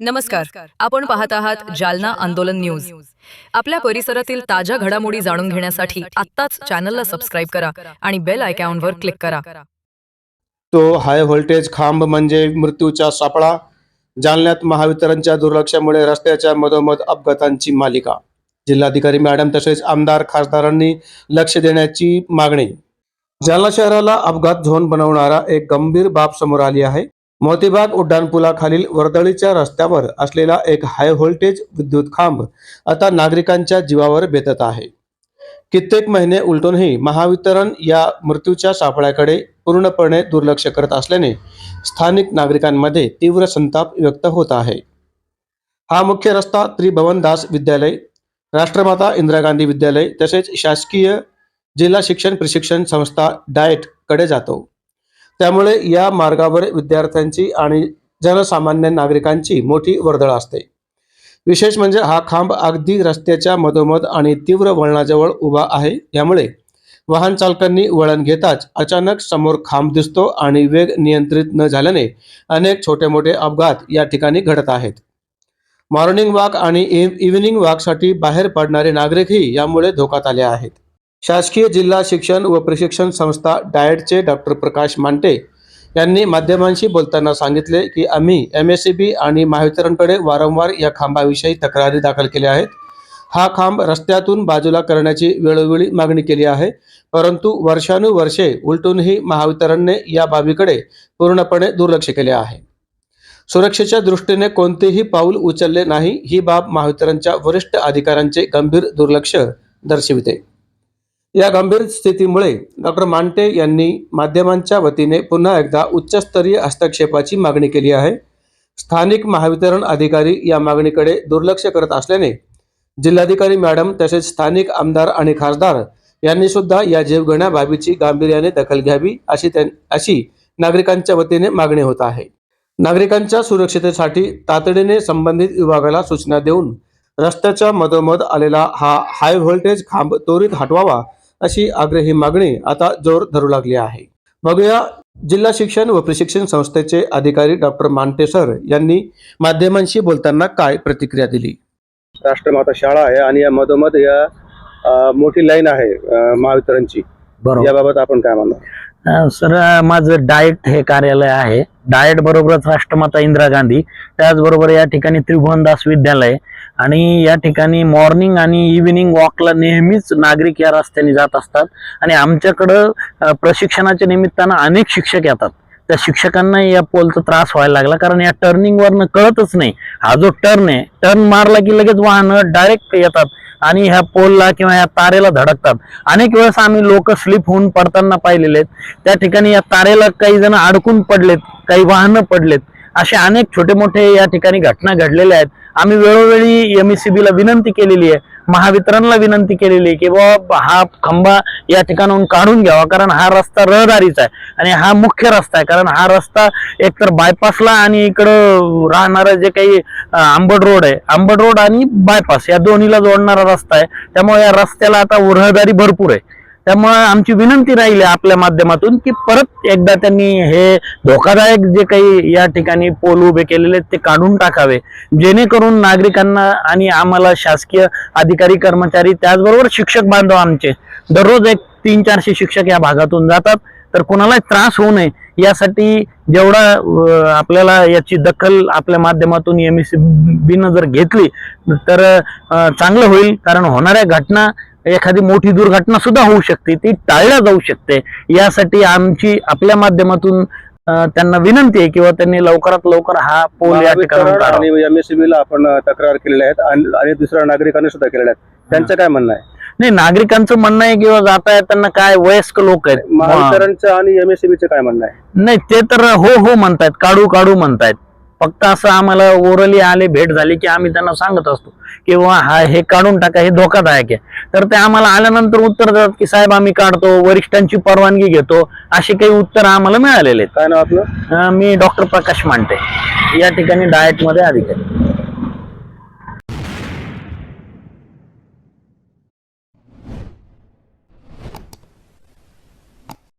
नमस्कार. आपण पाहत आहात जालना आंदोलन न्यूज. आपल्या परिसरातील ताज्या घडामोडी जाणून घेण्यासाठी आत्ताच चॅनलला सबस्क्राईब करा आणि बेल आयकॉनवर क्लिक करा. तो हाय व्होल्टेज खांब म्हणजे मृत्यूचा सापळा जालन्यात महावितरणच्या दुर्लक्षामुळे रस्त्याच्या मधोमध अपघातांची मालिका. जिल्हाधिकारी मॅडम तसेच आमदार खासदारांनी लक्ष देण्याची मागणी. जालना शहराला अपघात झोन बनवणारा एक गंभीर बाब समोर आली आहे. मोतीबाग उड्डाणपुलाखालील वर्दळीच्या रस्त्यावर असलेला एक हाय व्होल्टेज विद्युत खांब आता नागरिकांच्या जीवावर बेतत आहे. कित्येक महिने उलटूनही महावितरण या मृत्यूच्या सापळ्याकडे पूर्णपणे दुर्लक्ष करत असल्याने स्थानिक नागरिकांमध्ये तीव्र संताप व्यक्त होत आहे. हा मुख्य रस्ता त्रिभवनदास विद्यालय राष्ट्रमाता इंदिरा गांधी विद्यालय तसेच शासकीय जिल्हा शिक्षण प्रशिक्षण संस्था डाएटकडे जातो. त्यामुळे या मार्गावर विद्यार्थ्यांची आणि जनसामान्य नागरिकांची मोठी वर्दळ असते. विशेष म्हणजे हा खांब अगदी रस्त्याच्या मधोमध आणि तीव्र वळणाजवळ उभा आहे. यामुळे वाहन चालकांनी वळण घेताच अचानक समोर खांब दिसतो आणि वेग नियंत्रित न झाल्याने अनेक छोटे मोठे अपघात या ठिकाणी घडत आहेत. मॉर्निंग वॉक आणि इव- इव्हिनिंग वॉकसाठी बाहेर पडणारे नागरिकही यामुळे धोक्यात आले आहेत. शासकीय जिल्हा शिक्षण व प्रशिक्षण संस्था डाएटचे डॉक्टर प्रकाश मांटे यांनी माध्यमांशी बोलताना सांगितले की आम्ही एम एस सी बी आणि महावितरणकडे वारंवार या खांबाविषयी तक्रारी दाखल केल्या आहेत. हा खांब रस्त्यातून बाजूला करण्याची वेळोवेळी मागणी केली आहे. परंतु वर्षानुवर्षे उलटूनही महावितरणने या बाबीकडे पूर्णपणे दुर्लक्ष केले आहे. सुरक्षेच्या दृष्टीने कोणतेही पाऊल उचलले नाही. ही बाब महावितरणच्या वरिष्ठ अधिकाऱ्यांचे गंभीर दुर्लक्ष दर्शविते. या गंभीर स्थितीमुळे डॉक्टर मांटे यांनी माध्यमांच्या वतीने पुन्हा एकदा उच्चस्तरीय हस्तक्षेपाची मागणी केली आहे. स्थानिक महावितरण अधिकारी या मागणीकडे दुर्लक्ष करत असल्याने जिल्हाधिकारी मॅडम तसेच स्थानिक आमदार आणि खासदार यांनी सुद्धा या जीवघेण्या बाबीची गांभीर्याने दखल घ्यावी अशी त्यां अशी नागरिकांच्या वतीने मागणी होत आहे. नागरिकांच्या सुरक्षितेसाठी तातडीने संबंधित विभागाला सूचना देऊन रस्त्याच्या मधोमध आलेला हा हाय व्होल्टेज खांब त्वरित हटवावा अशी आग्रही मागणी आता जोर धरू लागली आहे. बघूया जिल्हा शिक्षण व प्रशिक्षण संस्थेचे अधिकारी डॉक्टर मांटे सर यांनी माध्यमांशी बोलताना काय प्रतिक्रिया दिली? राष्ट्रमाता शाळा आहे आणि या मधोमध या मोठी लाईन आहे महावितरणची. बरोबर. याबाबत आपण काय म्हणणार? सर माझं डाएट हे कार्यालय आहे. डाएट बरोबरच राष्ट्रमाता इंदिरा गांधी त्याचबरोबर या ठिकाणी त्रिभुवनदास विद्यालय आणि या ठिकाणी मॉर्निंग आणि इव्हिनिंग वॉकला नेहमीच नागरिक या रस्त्याने जात असतात आणि आमच्याकडं प्रशिक्षणाच्या निमित्तानं अनेक शिक्षक येतात. त्या शिक्षकांना या पोलचा त्रास व्हायला लागला कारण या टर्निंग वरनं कळतच नाही. हा जो टर्न आहे टर्न मारला की लगेच वाहनं डायरेक्ट येतात. आणि ह्या पोलला किंवा या तारेला धडकतात. अनेक वेळेस आम्ही लोक स्लिप होऊन पडताना पाहिलेले आहेत. त्या ठिकाणी या तारेला काही जण अडकून पडलेत काही वाहनं पडलेत. असे अनेक छोटे मोठे या ठिकाणी घटना घडलेल्या आहेत. आम्ही वेळोवेळी एम ला विनंती केलेली आहे महावितरणला विनंती केलेली आहे की बाबा हा खंबा या ठिकाणाहून काढून घ्यावा कारण हा रस्ता रहदारीचा आहे आणि हा मुख्य रस्ता आहे कारण हा रस्ता एकतर बायपासला आणि इकडं राहणारं जे काही आंबड रोड आहे आंबड रोड आणि बायपास या दोन्हीला जोडणारा रस्ता आहे. त्यामुळे या रस्त्याला आता रहदारी भरपूर आहे. त्यामुळे आमची विनंती राहील आहे आपल्या माध्यमातून की परत एकदा त्यांनी हे धोकादायक जे काही या ठिकाणी पोल उभे केलेले ते काढून टाकावे. जेणेकरून नागरिकांना आणि आम्हाला शासकीय अधिकारी कर्मचारी त्याचबरोबर शिक्षक बांधव आमचे दररोज एक तीन चारशे शिक्षक या भागातून जातात. तर कोणालाही त्रास होऊ नये. यासाठी जेवढा आपल्याला याची दखल आपल्या माध्यमातून एम एस बीनं जर घेतली तर चांगलं होईल. कारण होणाऱ्या घटना एखादी मोठी दुर्घटना सुद्धा होऊ शकते ती टाळल्या जाऊ शकते. यासाठी आमची आपल्या माध्यमातून त्यांना विनंती आहे किंवा त्यांनी लवकरात लवकर हा पोल या ठिकाणी एमएससीबी ला आपण तक्रार केलेल्या आहेत आणि आणि दुसऱ्या नागरिकांनी सुद्धा केलेल्या आहेत. त्यांचं काय म्हणणं आहे? नाही नागरिकांचं म्हणणं आहे किंवा जाता येताना काय वयस्क लोक आहेत. महावितरणचं आणि एमएससीबीचं काय म्हणणं आहे? नाही ते तर हो हो म्हणतायत. काढू काढू म्हणतायत. फक्त असं आम्हाला ओरली आले भेट झाली की आम्ही त्यांना सांगत असतो किंवा हा हे काढून टाका हे धोकादायक आहे. तर ते आम्हाला आल्यानंतर उत्तर देतात की साहेब आम्ही काढतो वरिष्ठांची परवानगी घेतो. असे काही उत्तर आम्हाला मिळालेले काय नाव आपलं? मी डॉक्टर प्रकाश मांटे या ठिकाणी डाएटमध्ये अधिकारी.